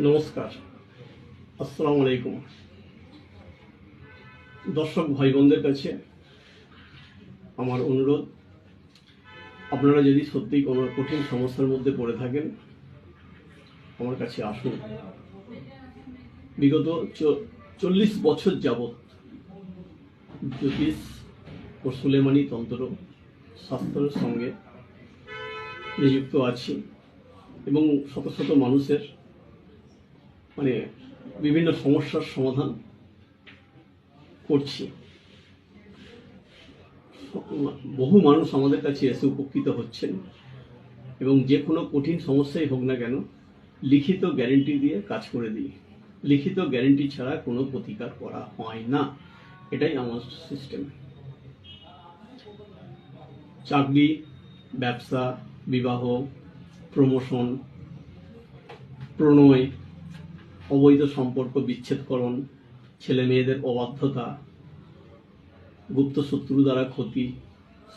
নমস্কার। আসসালামু আলাইকুম। দর্শক ভাই বোনদের কাছে আমার অনুরোধ, আপনারা যদি সত্যিই কোনো কঠিন সমস্যার মধ্যে পড়ে থাকেন, আমার কাছে আসুন। বিগত চল্লিশ বছর যাবৎ জ্যোতিষ ও সুলেমানি তন্ত্র শাস্ত্রের সঙ্গে নিযুক্ত আছি এবং শত শত মানুষের মানে বিভিন্ন সমস্যার সমাধান করছি। বহু মানুষ আমাদের কাছে এসে উপকৃত হচ্ছেন এবং যে কোনো কঠিন সমস্যাই হোক না কেন লিখিত গ্যারেন্টি দিয়ে কাজ করে দিই। লিখিত গ্যারেন্টি ছাড়া কোনো প্রতিকার করা হয় না। এটাই আমার সিস্টেম। চাকরি, ব্যবসা, বিবাহ, প্রমোশন, প্রণয় অবৈধ সম্পর্ক বিচ্ছেদকরণ, ছেলে মেয়েদের অবাধ্যতা, গুপ্ত শত্রু দ্বারা ক্ষতি,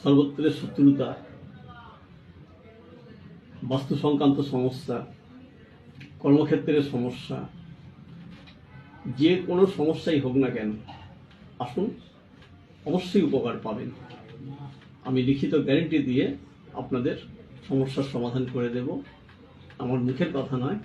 সর্বত্রের শত্রুতা বাস্তু সংক্রান্ত সমস্যা, কর্মক্ষেত্রের সমস্যা, যে কোনো সমস্যাই হোক না কেন, আসুন, অবশ্যই উপকার পাবেন। আমি লিখিত গ্যারেন্টি দিয়ে আপনাদের সমস্যার সমাধান করে দেব। আমার মুখের কথা নয়।